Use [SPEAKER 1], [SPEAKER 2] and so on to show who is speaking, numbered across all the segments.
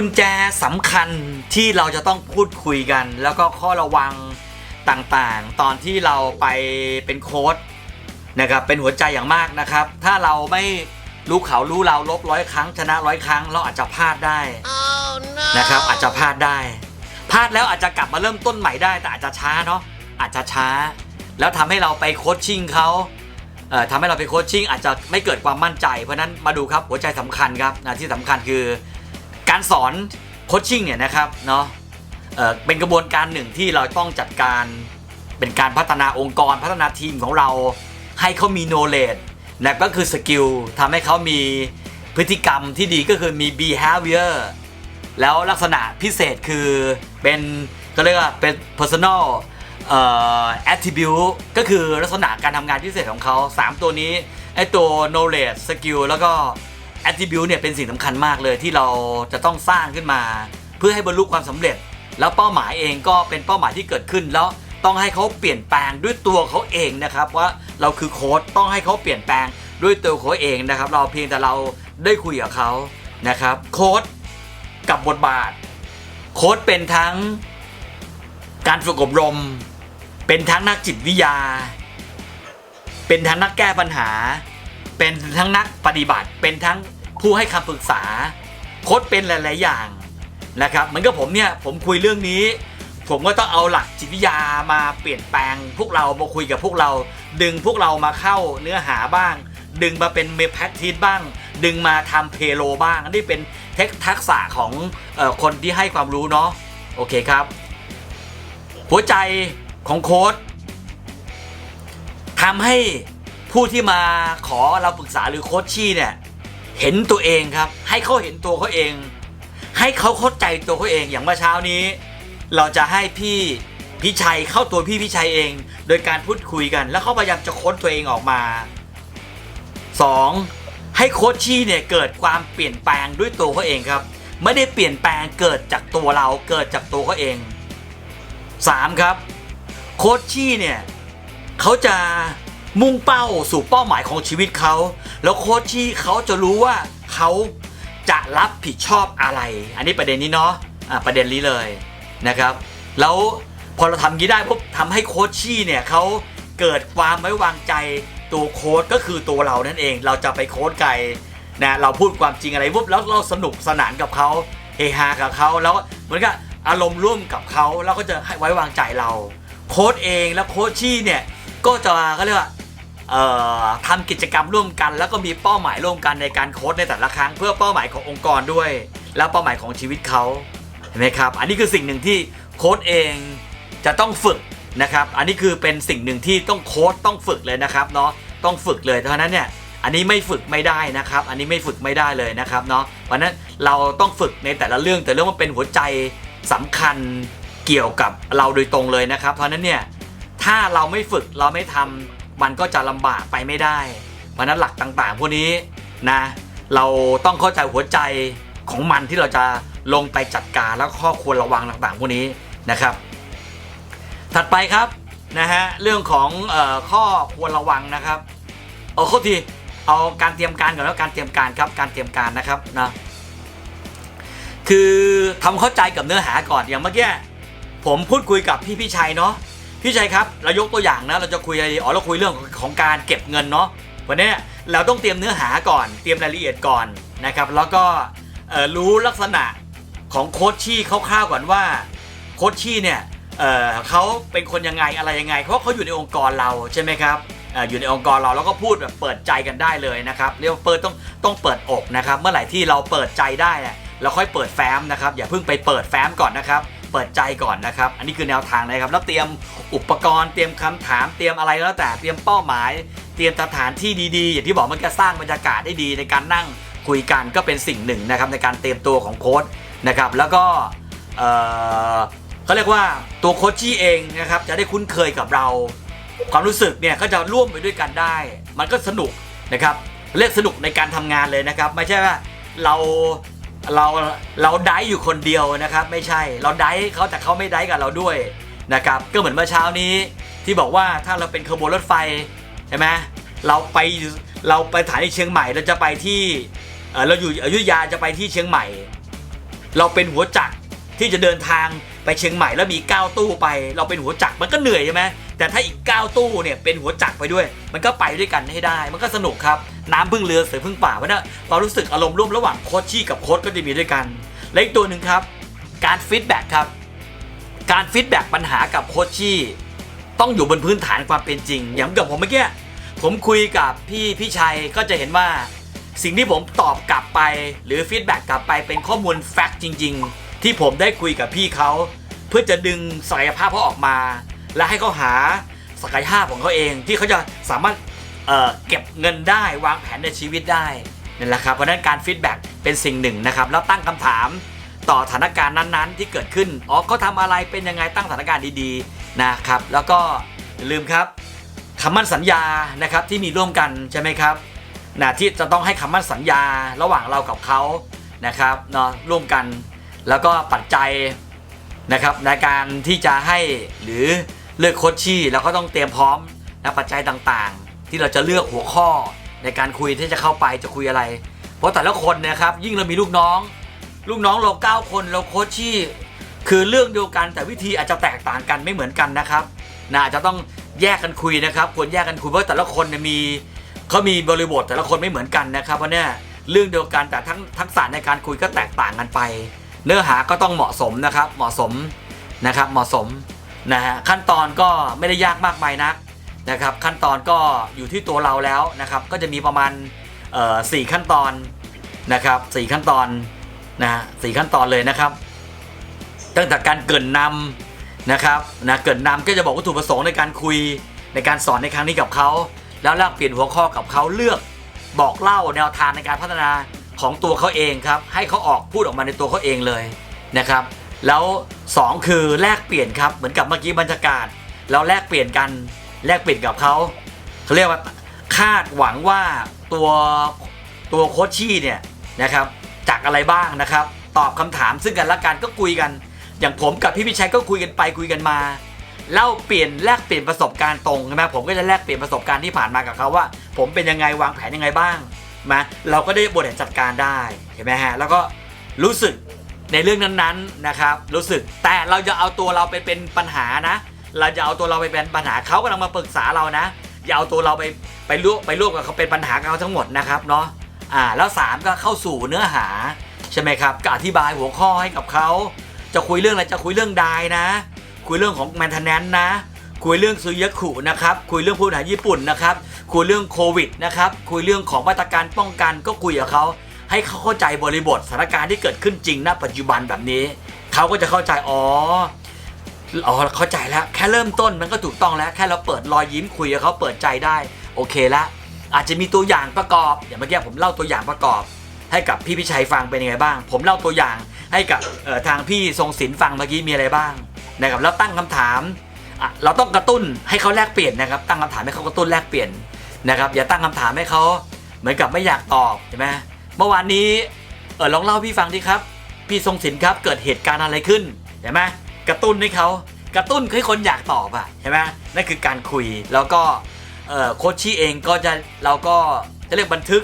[SPEAKER 1] กุญแจสำคัญที่เราจะต้องพูดคุยกัน แล้วก็ข้อระวังต่างๆ ตอนที่เราไปเป็นโค้ดนะครับเป็นหัวใจอย่างมากนะครับ ถ้าเราไม่รู้เขารู้เราลบร้อยครั้งชนะร้อยครั้งเราอาจจะพลาดได้นะครับอาจจะพลาดได้พลาดแล้วอาจจะกลับมาเริ่มต้นใหม่ได้ แต่อาจจะช้าเนาะอาจจะช้า แล้วทำให้เราไปโคชชิ่งเขาเอ่อทำให้เราไปโคชชิ่งอาจจะไม่เกิดความมั่นใจ เพราะฉะนั้นมาดูครับหัวใจสำคัญครับนะที่สำคัญคือ การสอนโคชชิ่งเนี่ยนะครับเนาะเเป็นกระบวนการหนึ่งที่เราต้องจัดการเป็นการพัฒนาองค์กรพัฒนาทีมของเรา ให้เขามี knowledge นะก็คือสกิลทำให้เขามีพฤติกรรมที่ดีก็คือมี behavior แล้วลักษณะพิเศษคือเป็นก็เรียกว่าเป็น personal เอ่อ attribute ก็คือลักษณะการทำงานพิเศษของเขา 3 ตัวนี้ไอตัว knowledge skill แล้วก็ attribute เนี่ยเป็นสิ่งสำคัญมากเลยที่เราจะต้องสร้างขึ้นมา เพื่อให้บรรลุความสำเร็จ แล้วเป้าหมายเองก็เป็นเป้าหมายที่เกิดขึ้น แล้วต้องให้เขาเปลี่ยนแปลงด้วยตัวเขาเองนะครับว่าเราคือโค้ดต้องให้เขาเปลี่ยนแปลงด้วยตัวเขาเองนะครับ เราเพียงแต่เราได้คุยกับเขานะครับ โค้ดกับบทบาท โค้ดเป็นทั้งการฝึกอบรม เป็นทั้งนักจิตวิทยา เป็นทั้งนักแก้ปัญหา เป็นทั้งนักปฏิบัติ เป็นทั้งผู้ให้คำปรึกษา โค้ดเป็นหลาย ๆ อย่างนะครับเหมือนกับผมเนี่ยผมคุยเรื่องนี้ ผมก็ต้องเอาหลักจิตวิทยามาเปลี่ยนแปลง พวกเรามาคุยกับพวกเรา ดึงพวกเรามาเข้าเนื้อหาบ้าง ดึงมาเป็นเมแพคทิสบ้าง ดึงมาทำเพโลบ้างอันนี้เป็นเทคทักษะของออคนที่ให้ความรู้เนาะโอเคครับ หัวใจของโค้ดทำให้ ผู้ที่มาขอเราปรึกษาหรือโค้ชชี่เนี่ยเห็นตัวเองครับ ให้เขาเห็นตัวเขาเอง ให้เขาเข้าใจตัวเขาเองอย่างเมื่อเช้านี้ เราจะให้พี่พิชัยเข้าตัวพี่พิชัยเอง โดยการพูดคุยกัน แล้วเขาพยายามจะค้นตัวเองออกมา 2. ให้โค้ชชี่เนี่ยเกิดความเปลี่ยนแปลงด้วยตัวเขาเองครับ ไม่ได้เปลี่ยนแปลงเกิดจากตัวเราเกิดจากตัวเขาเอง 3. ครับโค้ชชี่เนี่ยเขาจะ มุ่งเป้าสู่เป้าหมายของชีวิตเขา แล้วโค้ชชี่เขาจะรู้ว่าเขาจะรับผิดชอบอะไร อันนี้ประเด็นนี้เนาะอะประเด็นนี้เลยนะครับ แล้วพอเราทำอย่างนี้ได้ปุ๊บทำให้โค้ชชี่เนี่ยเขาเกิดความไว้วางใจตัวโค้ดก็คือตัวเรานั่นเอง เราจะไปโค้ดไกลนะเราพูดความจริงอะไรปุ๊บแล้วเราสนุกสนานกับเขาเฮฮากับเขาแล้วเหมือนกับอารมณ์ร่วมกับเขาแล้วก็จะให้ไว้วางใจเรา โค้ดเองแล้วโค้ชชี่เนี่ย ก็จะเขาเรียกว่าทำกิจกรรมร่วมกัน แล้วก็มีเป้าหมายร่วมกันในการโค้ดในแต่ละครั้ง เพื่อเป้าหมายขององค์กรด้วย แล้วเป้าหมายของชีวิตเขาเห็นไหมครับ อันนี้คือสิ่งหนึ่งที่โค้ดเองจะต้องฝึกนะครับ อันนี้คือเป็นสิ่งหนึ่งที่ต้องโค้ดต้องฝึกเลยนะครับเนาะต้องฝึกเลยเพราะนั้นเนี่ยอันนี้ไม่ฝึกไม่ได้นะครับ อันนี้ไม่ฝึกไม่ได้เลยนะครับเนาะเพราะนั้นเราต้องฝึกในแต่ละเรื่องแต่เรื่องมันเป็นหัวใจสำคัญเกี่ยวกับเราโดยตรงเลยนะครับ เพราะนั้นเนี่ย ถ้าเราไม่ฝึกเราไม่ทำมันก็จะลำบากไปไม่ได้ เพราะนั้นหลักต่างๆ พวกนี้นะ เราต้องเข้าใจหัวใจของมันที่เราจะลงไปจัดการแล้วข้อควรระวังต่างๆ พวกนี้นะครับ ถัดไปครับนะฮะเรื่องของออข้อควรระวังนะครับเอาข้อทีเอาการเตรียมการก่อนแล้วการเตรียมการครับการเตรียมการนะครับนะคือทำเข้าใจกับเนื้อหาก่อนอย่างเมื่อกี้ผมพูดคุยกับพี่พี่ชัยเนาะ พี่ชัยครับเรายกตัวอย่างนะเราจะคุยอะไรดีอ๋อเราคุยเรื่องของการเก็บเงินเนาะวันนี้เราต้องเตรียมเนื้อหาก่อน เตรียมรายละเอียดก่อนนะครับ แล้วก็รู้ลักษณะของโค้ชชี่คร่าวๆก่อนว่าโค้ชชี่เนี่ยเเขาเป็นคนยังไงอะไรยังไง เพราะเขาอยู่ในองค์กรเราใช่ไหมครับออยู่ในองค์กรเราแล้วก็พูดแบบเปิดใจกันได้เลยนะครับเรียกว่าเปิดต้องต้องเปิดอกนะครับ เมื่อไหร่ที่เราเปิดใจได้เราค่อยเปิดแฟ้มนะครับ อย่าเพิ่งไปเปิดแฟ้มก่อนนะครับ เปิดใจก่อนนะครับ อันนี้คือแนวทางนะครับ แล้วเตรียมอุปกรณ์เตรียมคำถามเตรียมอะไรก็แล้วแต่เตรียมเป้าหมาย เตรียมสถานที่ดีๆ อย่างที่บอกมันก็สร้างบรรยากาศได้ดีในการนั่งคุยกันก็เป็นสิ่งหนึ่งนะครับในการเตรียมตัวของโค้ดนะครับแล้วก็เขาเรียกว่าตัวโค้ชชี่เองนะครับจะได้คุ้นเคยกับเรา ความรู้สึกเนี่ยก็จะร่วมไปด้วยกันได้ มันก็สนุกนะครับเรียกสนุกในการทำงานเลยนะครับ ไม่ใช่ว่าเรา เราเราได้อยู่คนเดียวนะครับ ไม่ใช่เราได้เขาแต่เขาไม่ได้กับเราด้วยนะครับก็เหมือนเมื่อเช้านี้ที่บอกว่าถ้าเราเป็นขบวนรถไฟใช่ไหมเราไปเราไปสถานีเชียงใหม่เราจะไปที่เราอยู่อยุธยาจะไปที่เชียงใหม่ เราเป็นหัวจักรที่จะเดินทางไปเชียงใหม่แล้วมี9ตู้ไป เราเป็นหัวจักรมันก็เหนื่อยใช่ไหม แต่ถ้าอีก 9 ตู้เนี่ยเป็นหัวจักรไปด้วย มันก็ไปด้วยกันให้ได้ มันก็สนุกครับน้ำพึ่งเรือเสือพึ่งป่าเพราะนั้นความรู้สึกอารมณ์ร่วมระหว่างโคชชี่กับโค้ชก็จะมีด้วยกัน และอีกตัวหนึ่งครับ การฟีดแบ็กครับ การฟีดแบ็กปัญหากับโคชชี่ต้องอยู่บนพื้นฐานความเป็นจริง อย่างกับผมเมื่อกี้ผมคุยกับพี่พี่ชัยก็จะเห็นว่า สิ่งที่ผมตอบกลับไป หรือฟีดแบ็กกลับไปเป็นข้อมูลแฟกต์จริง ๆ ที่ผมได้คุยกับพี่เขาเพื่อจะดึงศักยภาพเขาออกมา และให้เขาหาศักยภาพของเขาเองที่เขาจะสามารถเเก็บเงินได้วางแผนในชีวิตได้นั่นแหละครับเพราะนั้นการฟีดแบ็กเป็นสิ่งหนึ่งนะครับแล้วตั้งคำถามต่อสถานการณ์นั้นๆ ที่เกิดขึ้นอ๋อเขาทำอะไรเป็นยังไงตั้งสถานการณ์ดีๆนะครับแล้วก็อย่าลืมครับคำมั่นสัญญานะครับที่มีร่วมกันใช่ไหมครับนะที่จะต้องให้คำมั่นสัญญาระหว่างเรากับเขานะครับเนาะร่วมกัน แล้วก็ปัจจัยนะครับในการที่จะให้หรือ เลือกโคชชี่เราก็ต้องเตรียมพร้อมนะปัจจัยต่างๆ ที่เราจะเลือกหัวข้อในการคุยที่จะเข้าไปจะคุยอะไร เพราะแต่ละคนนยครับยิ่งเรามีลูกน้อง ลูกน้องเราเก้าคนเราโคชชี่คือเรื่องเดียวกันแต่วิธีอาจจะแตกต่างกันไม่เหมือนกันนะครับนะอาจจะต้องแยกกันคุยนะครับควรแยกกันคุยเพราะแต่ละคนเนี่ยมีเขามีบริบทแต่ละคนไม่เหมือนกันนะครับเพราะเนี่ยเรื่องเดียวกันแต่ทั้งทักษะในการคุยก็แตกต่างกันไป เนื้อหาก็ต้องเหมาะสมนะครับเหมาะสมนะครับเหมาะสม นะฮะขั้นตอนก็ไม่ได้ยากมากมายนักนะครับขั้นตอนก็อยู่ที่ตัวเราแล้วนะครับก็จะมีประมาณสี่ขั้นตอนนะครับสี่ขั้นตอนนะฮะสี่ขั้นตอนเลยนะครับ ตั้งแต่การเกินนำนะครับนะเกินนำก็จะบอกวัตถุประสงค์ในการคุยในการสอนในครั้งนี้กับเขาแล้วแลกเปลี่ยนหัวข้อกับเขาเลือกบอกเล่าแนวทางในการพัฒนาของตัวเขาเองครับให้เขาออกพูดออกมาในตัวเขาเองเลยนะครับ แล้วสองคือแลกเปลี่ยนครับเหมือนกับเมื่อกี้บรรยากาศ เราแลกเปลี่ยนกันแลกเปลี่ยนกับเขาเขาเรียกว่าคาดหวังว่าตัวตัวโคชชี่เนี่ยนะครับจากอะไรบ้างนะครับ ตอบคำถามซึ่งกันและกันก็คุยกัน อย่างผมกับพี่พิชัยก็คุยกันไปคุยกันมาเล่าเปลี่ยนแลกเปลี่ยนประสบการณ์ตรงใช่ไหมผมก็จะแลกเปลี่ยนประสบการณ์ที่ผ่านมากับเขาว่า ผมเป็นยังไงวางแผนยังไงบ้างมาเราก็ได้บริหารจัดการได้เห็นไหมฮะแล้วก็รู้สึก ในเรื่องนั้นๆนะครับ รู้สึกแต่เราจะเอาตัวเราไปเป็นปัญหานะ เราจะเอาตัวเราไปเป็นปัญหาเขากำลังมาปรึกษาเรานะอย่าเอาตัวเราไปไปร่วมไปร่วมกับเขาเป็นปัญหากับเขาทั้งหมดนะครับเนาะอ่าแล้วสามก็เข้าสู่เนื้อหาใช่ไหมครับก็อธิบายหัวข้อให้กับเขาจะคุยเรื่องอะไรจะคุยเรื่องไดนะ คุยเรื่องของแมนเทนแนนนะ คุยเรื่องซูยะขุนะครับคุยเรื่องผู้บริหารญี่ปุ่นนะครับคุยเรื่องโควิดนะครับคุยเรื่องของมาตรการป้องกันก็คุยกับเขา ให้เขาเข้าใจบริบทสถานการณ์ที่เกิดขึ้นจริงณปัจจุบันแบบนี้ เขาก็จะเข้าใจอ๋ออ๋อเข้าใจแล้วแค่เริ่มต้นมันก็ถูกต้องแล้วแค่เราเปิดรอยยิ้มคุยกับเขาเปิดใจได้ โอเคละอาจจะมีตัวอย่างประกอบอย่างเมื่อกี้ผมเล่าตัวอย่างประกอบ ให้กับพี่พิชัยฟังเป็นยังไงบ้าง ผมเล่าตัวอย่างให้กับทางพี่ทรงศิลป์ฟังเมื่อกี้มีอะไรบ้างนะครับแล้วตั้งคำถามเราต้องกระตุ้นให้เขาแลกเปลี่ยนนะครับ ตั้งคำถามให้เขากระตุ้นแลกเปลี่ยนนะครับ อย่าตั้งคำถามให้เขาเหมือนกับไม่อยากตอบใช่ไหม เมื่อวานนี้เออลองเล่าพี่ฟังดิครับ พี่ทรงศิลป์ครับเกิดเหตุการณ์อะไรขึ้นเห็นไหมกระตุ้นให้เขากระตุ้นให้คนอยากตอบอะใช่ไหมนั่นคือการคุยแล้วก็โคชชี่เองก็จะเราก็จะเรียกบันทึก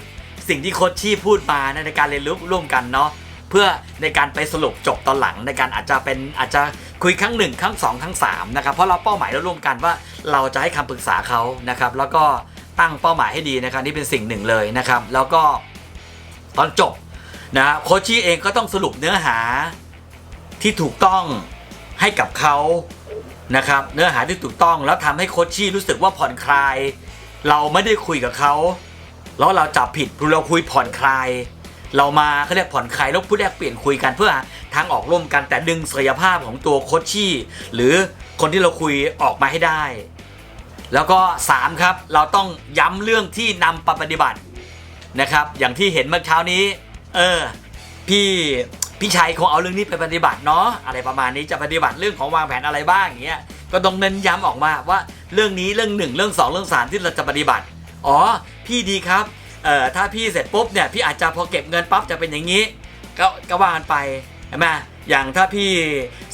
[SPEAKER 1] สิ่งที่โคชชี่พูดมาในการเรียนรู้ร่วมกันเนาะเพื่อในการไปสรุปจบตอนหลังในการอาจจะเป็นอาจจะคุยครั้งหนึ่งครั้งสองครั้งสามนะครับเพราะเราเป้าหมายเราร่วมกันว่าเราจะให้คำปรึกษาเขานะครับแล้วก็ตั้งเป้าหมายให้ดีนะครับนี่เป็นสิ่งหนึ่งเลยนะครับ แล้วก็ ตอนจบนะโคชี่เองก็ต้องสรุปเนื้อหาที่ถูกต้องให้กับเขานะครับ เนื้อหาที่ถูกต้องแล้วทำให้โคชี่รู้สึกว่าผ่อนคลาย เราไม่ได้คุยกับเขาแล้วเราจับผิดเราคุยผ่อนคลาย เรามาเขาเรียกผ่อนคลายแล้วพูดแลกเปลี่ยนคุยกันเพื่อทางออกร่วมกันแต่ดึงศักยภาพของตัวโคชี่หรือคนที่เราคุยออกมาให้ได้ แล้วก็ 3 ครับ เราต้องย้ำเรื่องที่นำไปปฏิบัติ นะครับ อย่างที่เห็นเมื่อเช้านี้ เออ พี่พี่ชัยคงเอาเรื่องนี้ไปปฏิบัติเนาะอะไรประมาณนี้จะปฏิบัติเรื่องของวางแผนอะไรบ้างอย่างเงี้ยก็ต้องเน้นย้ำออกมาว่าเรื่องนี้เรื่องหนึ่งเรื่องสองเรื่องสามที่เราจะปฏิบัติ อ๋อ พี่ดีครับเอ่อถ้าพี่เสร็จปุ๊บเนี่ยพี่อาจจะพอเก็บเงินปั๊บจะเป็นอย่างนี้ ก็ก็ว่ากันไปใช่ไหมอย่างถ้าพี่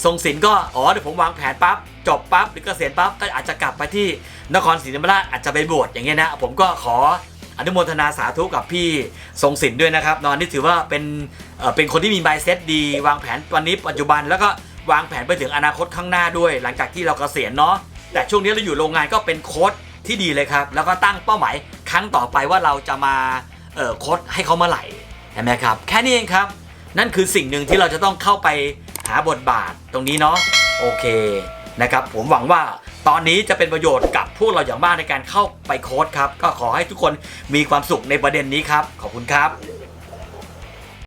[SPEAKER 1] ทรงศิลป์ก็อ๋อเดี๋ยวผมวางแผนปั๊บจบปั๊บหรือเกษียณปั๊บก็อาจจะกลับไปที่นครศรีธรรมราชอาจจะไปบวชอย่างเงี้ยนะผมก็ขอ อนุโมทนาสาธุกับพี่ทรงศิลป์ด้วยนะครับนอนนี่ถือว่าเป็นเป็นคนที่มีไบเซ็ตดี วางแผนวันนี้ปัจจุบันแล้วก็วางแผนไปถึงอนาคตข้างหน้าด้วย หลังจากที่เราเกษียณเนาะแต่ช่วงนี้เราอยู่โรงงานก็เป็นโค้ดที่ดีเลยครับ แล้วก็ตั้งเป้าหมายครั้งต่อไปว่าเราจะมาโค้ดให้เขาเมื่อไหร่เห็นไหมครับ แค่นี้เองครับ นั่นคือสิ่งหนึ่งที่เราจะต้องเข้าไปหาบทบาทตรงนี้เนาะโอเค นะครับผมหวังว่าตอนนี้จะเป็นประโยชน์กับพวกเราอย่างมากในการเข้าไปโค้ดครับก็ขอให้ทุกคนมีความสุขในประเด็นนี้ครับขอบคุณครับ